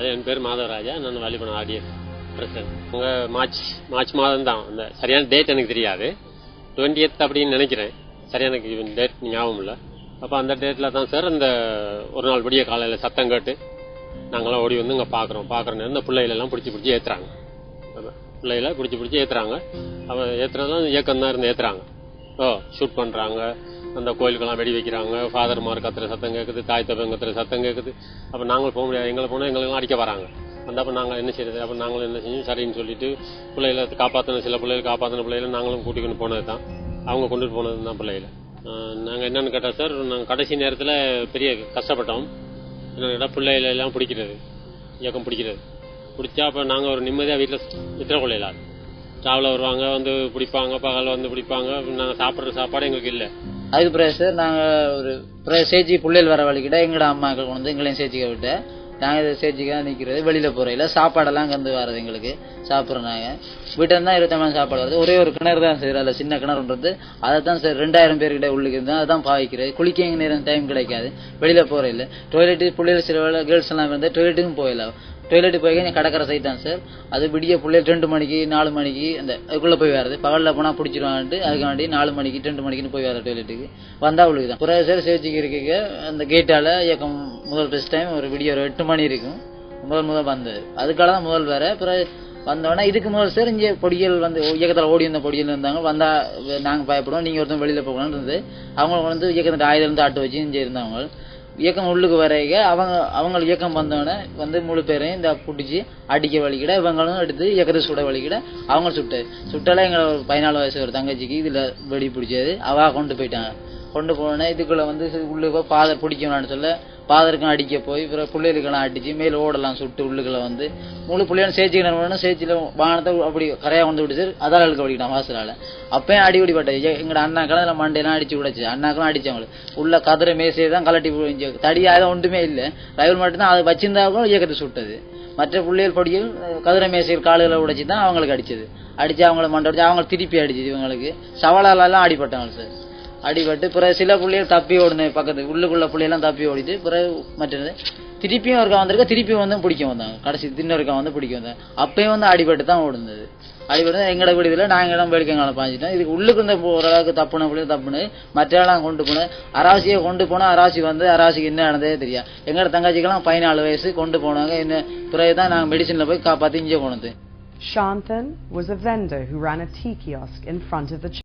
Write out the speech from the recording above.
அது என் பேர் மாதவராஜா. நான் வழிபடம் ஆடியன்ஸ் பிரசிடன்ட் உங்கள் மார்ச் மார்ச் மாதம் தான் அந்த சரியான டேட் எனக்கு தெரியாது. டுவெண்ட்டி அப்படின்னு நினைக்கிறேன். சரியான எனக்கு டேட் ஞாபகம் இல்லை. அப்போ அந்த டேட்டில் தான் சார் இந்த ஒரு நாள் விடிய காலையில் சத்தம் கேட்டு நாங்களாம் ஓடி வந்து இங்கே பார்க்குறோம் பார்க்குற நேரம் இந்த பிள்ளைகளெல்லாம் பிடிச்சி பிடிச்சி ஏற்றுறாங்க பிள்ளைகளை பிடிச்சி பிடிச்சி ஏற்றுறாங்க அவன் ஏற்றுறதுலாம் இயக்கம் தான் இருந்து ஏற்றுறாங்க ஷூட் பண்ணுறாங்க அந்த கோயிலுக்கெல்லாம் வெடி வைக்கிறாங்க. ஃபாதர்மார் கத்துற சத்தம் கேட்குது தாய் தப்பன் கத்துற சத்தம் கேட்குது அப்போ நாங்கள் போக முடியாது. எங்களை போனால் எங்களுக்கெல்லாம் அடிக்க வராங்க. அந்த அப்போ நாங்கள் என்ன செய்யறது அப்போ நாங்களும் என்ன செஞ்சோம்? சரின்னு சொல்லிட்டு பிள்ளைகளை காப்பாற்றின சில பிள்ளைகள் காப்பாற்றின பிள்ளைகளை நாங்களும் கூட்டிக்கிட்டு போனது தான் அவங்க கொண்டுட்டு போனது தான் பிள்ளைகளை நாங்கள் என்னென்னு கேட்டால் சார் நாங்கள் கடைசி நேரத்தில் பெரிய கஷ்டப்பட்டோம். என்னென்னா பிள்ளைகளெல்லாம் பிடிக்கிறது. இயக்கம் பிடிக்கிறது. பிடிச்சா அப்போ நாங்கள் ஒரு நிம்மதியாக வீட்டில் வித்திர கொள்ளையில சாவில் வருவாங்க வந்து பிடிப்பாங்க பகல் வந்து பிடிப்பாங்க நாங்கள் சாப்பிட்ற சாப்பாடு எங்களுக்கு இல்லை. அதுக்கு பிறகு சார் நாங்கள் ஒரு பிறகு சேச்சி பிள்ளைகள் வர வழிக்கிட்ட எங்களோட அம்மாக்கள் கொண்டு வந்து எங்களையும் சேச்சிக்க விட்டு நாங்கள் இதை சேச்சிக்காக நிற்கிறது வெளியில் போகிறதில்ல சாப்பாடெல்லாம் அங்கே வந்து வர்றது எங்களுக்கு. சாப்பிட்றோம் நாங்கள் வீட்டில் இருந்தால் இருபத்தி சாப்பாடு வருது. ஒரே ஒரு கிணறு தான் சார் அதில் சின்ன கிணறுன்றது. அதை தான் சார் ரெண்டாயிரம் பேர்கிட்ட உள்ளுக்கு இருந்தால் அதான் பாவிக்கிறது. குளிக்க எங்கள் நேரம் டைம் கிடைக்காது. வெளியில் போகிறதில்ல டாய்லெட்டு பிள்ளைகள் சில வேலை கேர்ள்ஸ் எல்லாம் இருந்தால் டாய்லெட்டுக்கும் போயிடலாம் டொய்லெட் போய் கடற்கரை சைட் தான் சார் அது விடிய பிள்ளைகள் ரெண்டு மணிக்கு நாலு மணிக்கு அந்த அதுக்குள்ளே போய் வருது பகலில் போனால் பிடிச்சிருவான்ட்டு அதுக்காண்டி நாலு மணிக்கு ரெண்டு மணிக்குன்னு போய் வர டாய்லெட்டுக்கு வந்தால் அவளுக்கு தான் குறை சார் சேச்சிக்கு இருக்க அந்த கேட்டால் இயக்கம் முதல் ஃபஸ்ட் டைம் ஒரு விடிய ஒரு எட்டு மணி இருக்கும். முதல் முதல் வந்தது. அதுக்காக தான் முதல் வேறு. பிறகு வந்தோடனே இதுக்கு முதல் சார் இங்கே பொடியல் வந்து இயக்கத்தில் ஓடி வந்த பொடியல் இருந்தாங்க. வந்தால் நாங்கள் பயப்படுவோம். நீங்கள் ஒருத்தன் வெளியில் போகணும்னு இருந்து அவங்க வந்து இயக்கத்தில் ஆயுதம் இருந்து ஆட்டு வச்சு இங்கே இருந்தவங்க. இயக்கம் உள்ளுக்கு வரைக அவங்க அவங்க இயக்கம் வந்தோடனே வந்து முழு பேரையும் இந்த பிடிச்சி அடிக்க வலிக்கிட இவங்களும் எடுத்து இயக்கத்தை சுட வலிக்கிட அவங்க சுட்டு. சுட்டால எங்களை ஒரு பதினாலு வயசு ஒரு தங்கச்சிக்கு இதில் வெடி பிடிச்சது. அவா கொண்டு போயிட்டாங்க. கொண்டு போனோடனே இதுக்குள்ளே வந்து உள்ளுக்கு ஃபாதர் பிடிக்கணும்னு சொல்ல ஃபாதருக்கும் அடிக்க போய் பிறகு பிள்ளைகளுக்கெல்லாம் அடித்து மேல் ஓடலாம் சுட்டு உள்ளுக்களை வந்து முழு பிள்ளைகளும் சேச்சிக்கணும் சேச்சில வானத்தை அப்படி கரையாக கொண்டு விட்டு அதால் அழுக்க படிக்கிட்டான் வாசலால். அப்பயும் அடி அடிபட்டது எங்களோட அண்ணாக்கெல்லாம் இதுல மண்டையெல்லாம் அடிச்சு விடச்சு அண்ணாக்கெல்லாம் அடிச்சவங்களுக்கு உள்ள கதிரை மேசையை தான் கலட்டி போய் தடியாக ஒன்றுமே இல்லை. ரயில் மட்டும்தான் அதை வச்சிருந்தாக்கும் இயக்கத்தை சுட்டது. மற்ற பிள்ளைகள் படிகள் கதிரை மேசைகள் காலுகளை உடைச்சி தான் அவங்களுக்கு அடிச்சது. அடித்து அவங்கள மண்டை அடிச்சு அவங்க திருப்பி அடிச்சது இவங்களுக்கு. சவாலாலெல்லாம் அடிபட்டவங்க சார். அடிபட்டு பிறகு சில பிள்ளைகள் தப்பி ஓடுன பக்கத்து உள்ளுக்குள்ள பிள்ளையெல்லாம் தப்பி ஓடிட்டு பிறகு மற்றது திருப்பியும் ஒருக்கா வந்திருக்க திருப்பியும் வந்து பிடிக்க வந்தாங்க. கடைசி தின்னொருக்கா வந்து பிடிக்க வந்தாங்க. அப்பயும் வந்து அடிபட்டு தான் ஓடுந்தது அடிபட்டு எங்கட விடுதியில் நாங்கள் இடம் வேடிக்கைங்களை பாஞ்சிட்டோம் இதுக்கு உள்ளுக்கு இந்த ஓரளவுக்கு தப்புன பிள்ளை தப்புனு மற்றெல்லாம் கொண்டு போனேன் அராசியை கொண்டு போனால் அராசி வந்து அராசிக்கு என்ன நடந்ததே தெரியாது. எங்கட தங்கச்சிக்கெல்லாம் பதினாலு வயசு கொண்டு போனாங்க என்ன பிறகு தான் நாங்கள் மெடிசனில் போய் காப்பாற்றி இங்கே போனது. Shantan was a vendor who ran a tea kiosk in front of the